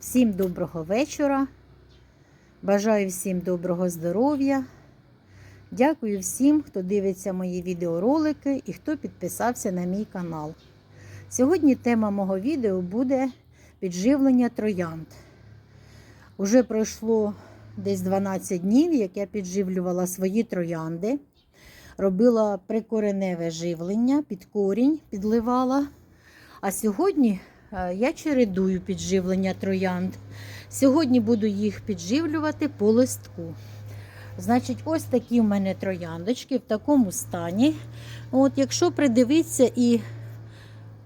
Всім доброго вечора. Бажаю всім доброго здоров'я. Дякую всім, хто дивиться мої відеоролики і хто підписався на мій канал. Сьогодні тема мого відео буде підживлення троянд. Уже пройшло десь 12 днів, як я підживлювала свої троянди. Робила прикореневе живлення, під корінь підливала. А сьогодні я чередую підживлення троянд. Сьогодні буду їх підживлювати по листку. Значить, ось такі в мене трояндочки в такому стані. От, Якщо придивитися і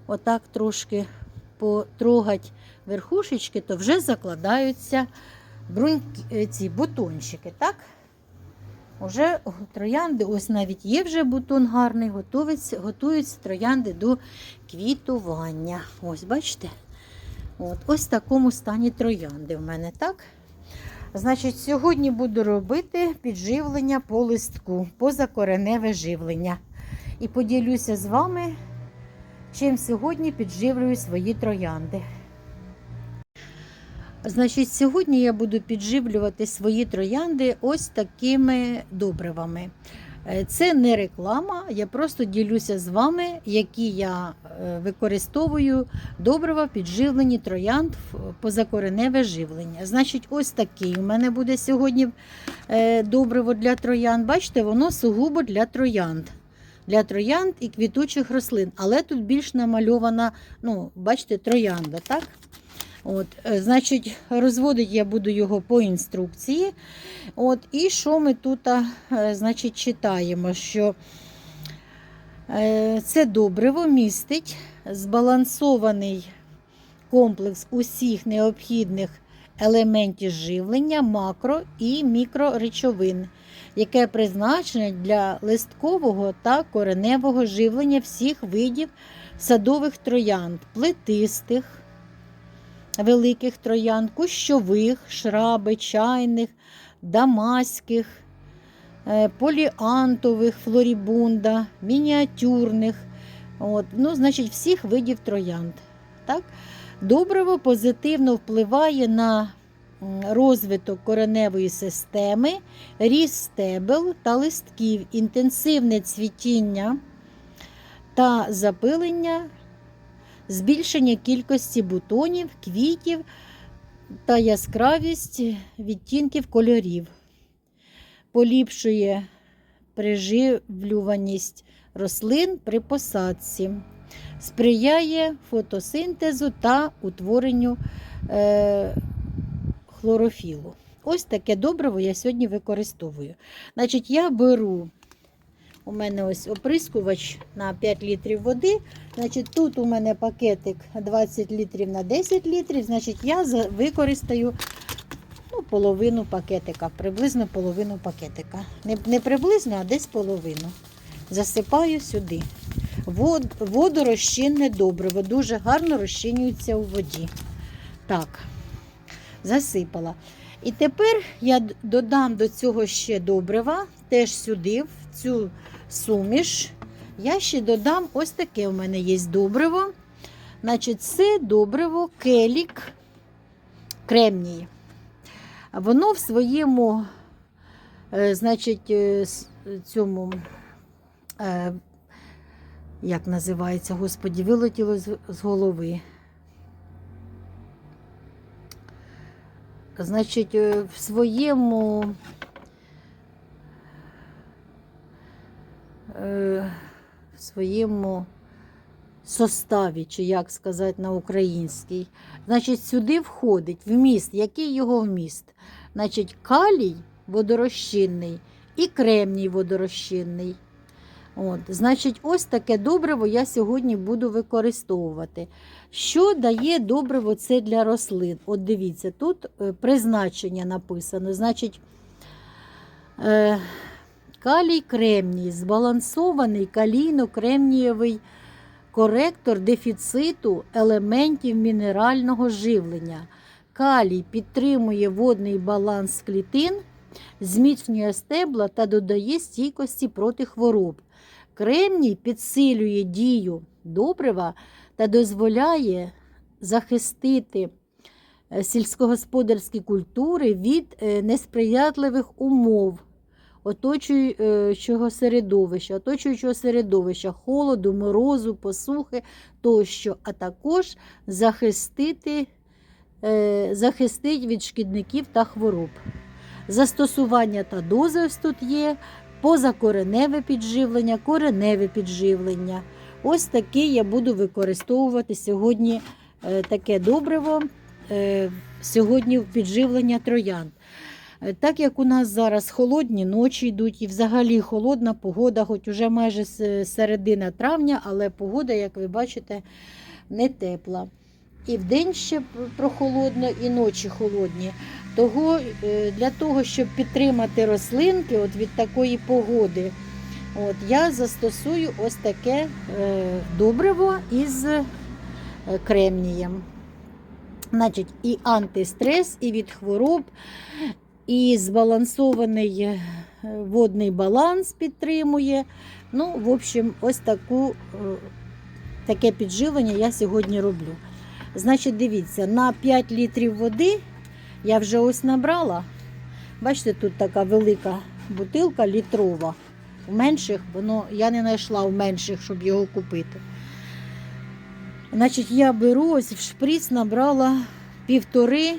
отак трошки потрогати верхушечки, то вже закладаються бруньки, е, ці бутончики. так? Уже троянди, ось навіть є вже бутон гарний, готуються, готуються троянди до квітування. Ось, бачите? От, Ось в такому стані троянди в мене, так? Значить, сьогодні буду робити підживлення по листку, позакореневе живлення. І поділюся з вами, чим сьогодні підживлюю свої троянди. Значить, сьогодні я буду підживлювати свої троянди ось такими добривами. Е, Це не реклама, я просто ділюся з вами, які я е, використовую добрива підживлені троянд позакореневе живлення. Значить, ось такий у мене буде сьогодні е, добриво для троянд. Бачите, воно сугубо для троянд. Для троянд і квітучих рослин. Але тут більш намальована, ну, бачите, троянда, так? От, е, Значить, розводити я буду його по інструкції. От, І що ми тут е, значить, читаємо? Що е, це добриво містить збалансований комплекс усіх необхідних елементів живлення, макро і мікроречовин, яке призначене для листкового та кореневого живлення всіх видів садових троянд, плетистих великих троянд, кущових, шраби, чайних, дамаських, е, поліантових, флорібунда, мініатюрних, от, ну, значить, всіх видів троянд. Так? Добриво позитивно впливає на розвиток кореневої системи, ріст стебел та листків, інтенсивне цвітіння та запилення збільшення кількості бутонів, квітів та яскравість відтінків кольорів, поліпшує приживлюваність рослин при посадці, сприяє фотосинтезу та утворенню е, хлорофілу. Ось таке добриво я сьогодні використовую. Значить, я беру у мене ось оприскувач на 5 літрів води. Значить, Тут у мене пакетик 20 літрів на 10 літрів. Значить, я використаю ну, половину пакетика, приблизно половину пакетика. Не, не приблизно, а десь половину. Засипаю сюди. Вод, водорозчинне добриво, дуже гарно розчинюється у воді. Так, засипала. І тепер я додам до цього ще добрива, теж сюди, в цю суміш. Я ще додам ось таке у мене є добриво. Значить, Це добриво келік кремній. Воно в своєму, е, значить, е, цьому, е, як називається, господі, вилетіло з голови. Значить, в своєму в своєму составі, чи як сказати на українській. Значить, сюди входить вміст. Який його вміст? Значить, калій водорозчинний і кремній водорозчинний. От, Значить, ось таке добриво я сьогодні буду використовувати. Що дає добриво це для рослин? От дивіться, тут е, призначення написано. Значить, е, Калій кремній, збалансований калійно-кремнієвий коректор дефіциту елементів мінерального живлення. Калій підтримує водний баланс клітин, зміцнює стебла та додає стійкості проти хвороб. Кремній підсилює дію добрива та дозволяє захистити е, сільськогосподарські культури від е, несприятливих умов оточуючого середовища, оточуючого середовища, холоду, морозу, посухи тощо, а також захистити, е, захистить від шкідників та хвороб. Застосування та дози тут є, позакореневе підживлення, кореневе підживлення. Ось таке я буду використовувати сьогодні е, таке добриво, е, сьогодні в підживлення троянд. Е, Так як у нас зараз холодні ночі йдуть і взагалі холодна погода, хоч уже майже середина травня, але погода, як ви бачите, не тепла. І вдень ще прохолодно, і ночі холодні. Того, е, для того, щоб підтримати рослинки от від такої погоди, от, я застосую ось таке е, добриво із кремнієм. Значить, і антистрес, і від хвороб, і збалансований е, водний баланс підтримує. Ну, в общем, ось таку, е, таке підживлення я сьогодні роблю. Значить, дивіться, на 5 літрів води я вже ось набрала. Бачите, тут така велика бутилка літрова. В менших, воно я не знайшла в менших, щоб його купити. Значить, я беру ось в шприц набрала півтори,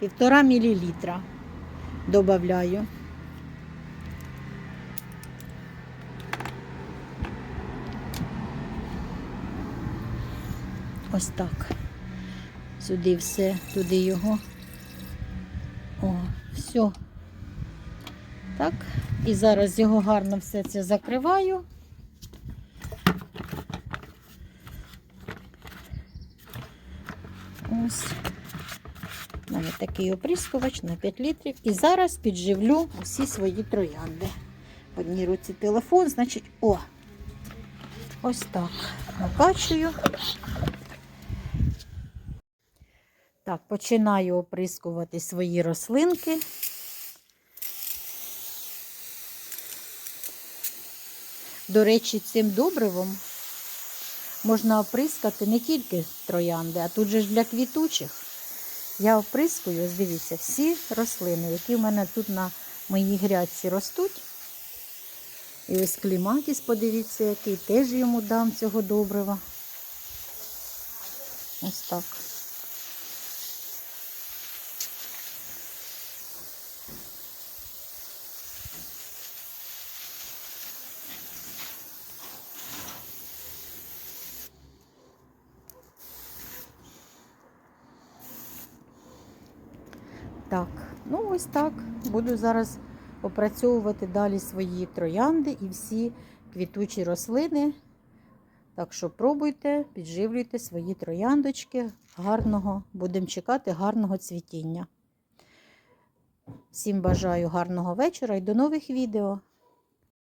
півтора мілілітра. Добавляю. Ось так. Сюди все, туди його. О, все. Так. І зараз його гарно все це закриваю. Ось. Мене такий оприскувач на 5 літрів. І зараз підживлю усі свої троянди. В одній руці телефон, значить, о! Ось так. Накачую. Так, починаю оприскувати свої рослинки. До речі, цим добривом можна оприскати не тільки троянди, а тут же ж для квітучих. Я оприскую, дивіться, всі рослини, які в мене тут на моїй грядці ростуть. І ось кліматіс, подивіться, який теж йому дам цього добрива. Ось. Так, ну ось так. Буду зараз опрацьовувати далі свої троянди і всі квітучі рослини. Так що пробуйте, підживлюйте свої трояндочки. Гарного, будемо чекати гарного цвітіння. Всім бажаю гарного вечора і до нових відео.